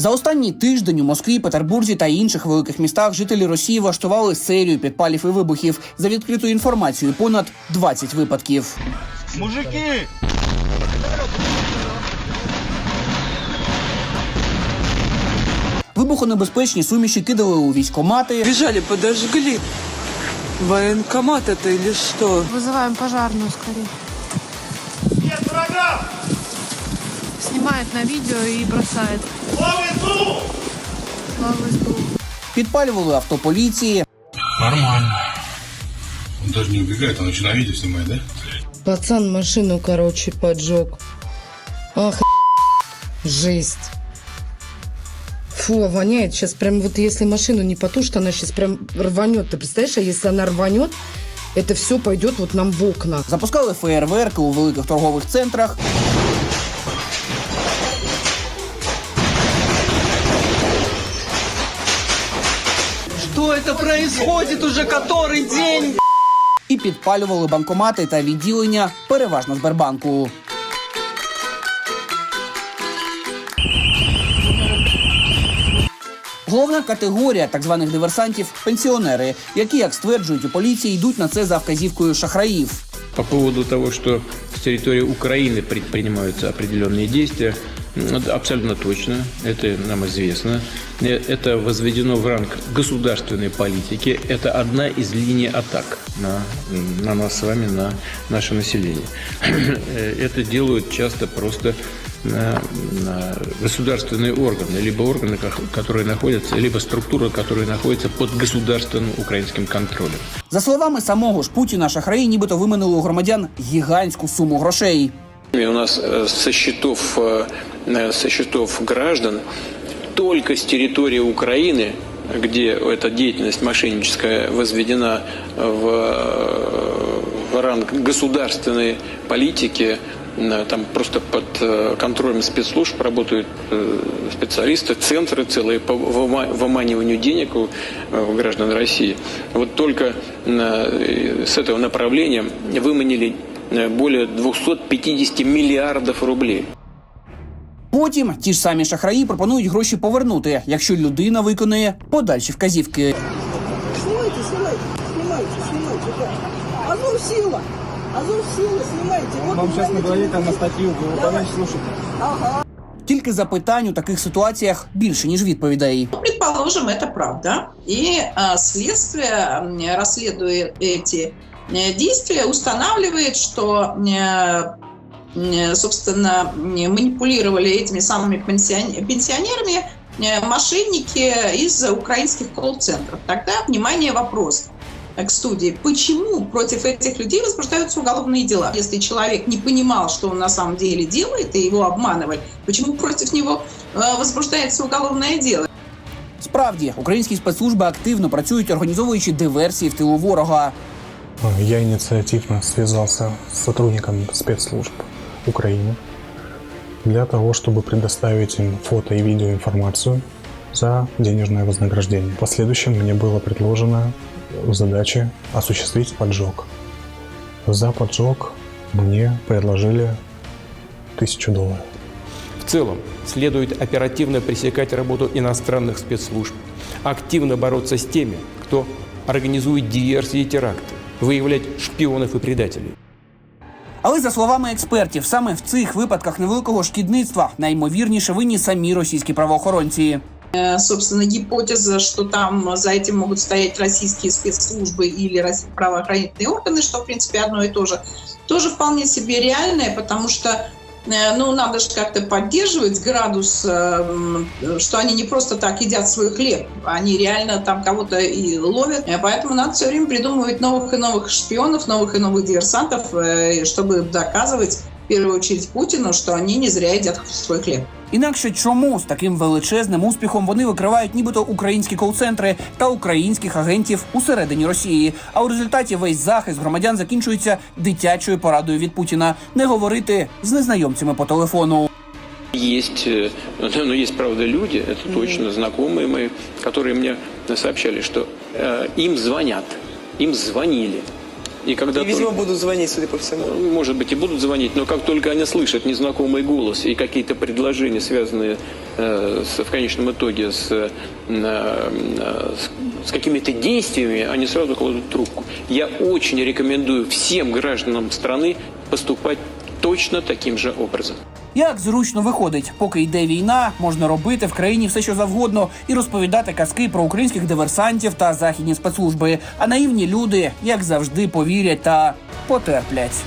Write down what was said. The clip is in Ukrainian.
За останній тиждень у Москві, Петербурзі та інших великих містах жителі Росії влаштували серію підпалів і вибухів. За відкритою інформацією, понад 20 випадків. Мужики! Вибухонебезпечні суміші кидали у військомати, Бежали, подожгли. Военкомат это или что? Вызываем пожарную скорее. Нет врага! Снимает на видео и бросает. Слава СБУ. підпалювали авто поліції, Нормально. Он даже не убегает, он еще на видео снимает, да? Пацан машину, короче, поджег. Ах, жесть. Фу, воняет. Сейчас прям вот если машину не потушит, она сейчас прям рванет. Ты представляешь, а если она рванет, это все пойдет вот нам в окна. запускали феєрверки у великих торгових центрах. это происходит уже который день? і підпалювали банкомати та відділення, переважно Сбербанку. Головна категорія так званих диверсантів пенсіонери, які, як стверджують у поліції, йдуть на це за вказівкою шахраїв. По поводу того, что с территории Украины предпринимаются определенные действия, м, это абсолютно точно, это нам известно. Э, Это возведено в ранг государственной политики. Это одна из линий атак на, на нас с вами, на наше население. Э, Это делают часто просто на, на государственные органы, либо органы, ко- которые находятся, либо структуры, которые находятся под государственным украинским контролем. За словами самого ж Путіна, шахраї нібито виманили у громадян гігантську суму грошей. У нас э, со счетов, э, э, со счетов граждан только с территории Украины, где эта деятельность мошенническая возведена в, э, в ранг государственной политики, э, там просто под э, контролем спецслужб работают э, специалисты, центры целые по выма- выманиванию денег у э, граждан России. Вот только э, с этого направления выманили э, более 250 миллиардов рублей. Потім ті ж самі шахраї пропонують гроші повернути, якщо людина виконує подальші вказівки. Снимайте, снимайте, снимайте, снимайте, да. Азов сила, Азов сила, снимайте. Вот Вам сейчас знаете, наговорили там на вот- статью, вы выполняете, слушайте. Тільки запитань у таких ситуаціях більше ніж відповідей. Предположим, это правда. И а, следствие, м, расследуя эти э, действия, устанавливает, что, э, э, собственно, м, манипулировали этими самыми пенсион- пенсионерами э, мошенники из украинских колл-центров. Тогда, внимание, вопрос к студии. Почему против этих людей возбуждаются уголовные дела? Если человек не понимал, что он на самом деле делает, и его обманывали, почему против него э, возбуждается уголовное дело? Справді, українські спецслужби активно працюють, організовуючи диверсії в тилу ворога. Я инициативно связался с сотрудником спецслужб Украины для того, чтобы предоставить им фото и видеоинформацию за денежное вознаграждение. В последующем мне было предложено задача осуществить поджог. За поджог мне предложили тысячу долларов. В целом, следует оперативно пресекать работу иностранных спецслужб, активно бороться с теми, кто организует диверсии и теракты, выявлять шпионов и предателей. Але за словами експертів, саме в цих випадках невеликого шкідництва найімовірніше винні самі російські правоохоронці. Э, Собственно, гипотеза, что там за этим могут стоять российские спецслужбы или рос- правоохранительные органы, что, в принципе, одно и то же, тоже вполне себе реальное, потому что э, ну, надо же как-то поддерживать градус, э, что они не просто так едят свой хлеб, они реально там кого-то и ловят. Э, Поэтому надо все время придумывать новых и новых шпионов, новых и новых диверсантов, э, чтобы доказывать, в первую очередь, Путину, что они не зря едят свой хлеб. Інакше чому з таким величезним успіхом вони викривають нібито українські кол-центри та українських агентів усередині Росії. А у результаті весь захист громадян закінчується дитячою порадою від Путіна не говорити з незнайомцями по телефону. Есть, э, ну, есть, правда, люди, это точно знакомые мои, которые мне сообщали, что э, им звонят, им звонили И когда И, видимо, только- будут звонить, судя по всему. Ну, Может быть, и будут звонить, но как только они слышат незнакомый голос и какие-то предложения, связанные э, с- в конечном итоге с, э, э, с- с какими-то действиями, они сразу кладут трубку. Я очень рекомендую всем гражданам страны поступать точно таким же образом. Як зручно виходить, поки йде війна, можна робити в країні все, що завгодно, і розповідати казки про українських диверсантів та західні спецслужби. А наївні люди, як завжди, повірять та потерплять.